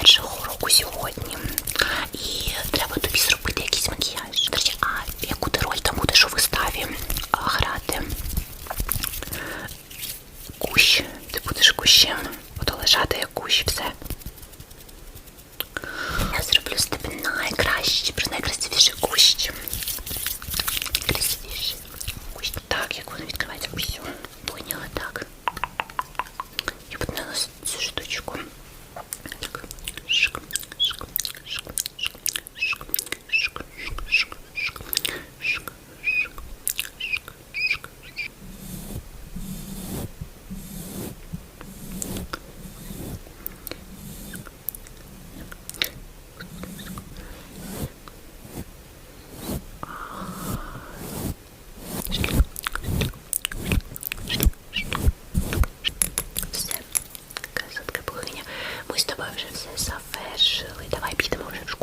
першого року сьогодні. І треба тобі зробити якийсь макіяж. До речі, а яку ти роль там будеш у виставі грати? Кущ. Ти будеш кущем. Буду лежати як кущ, все. ми з тобою вже все завершили. Давай підемо вже в школу.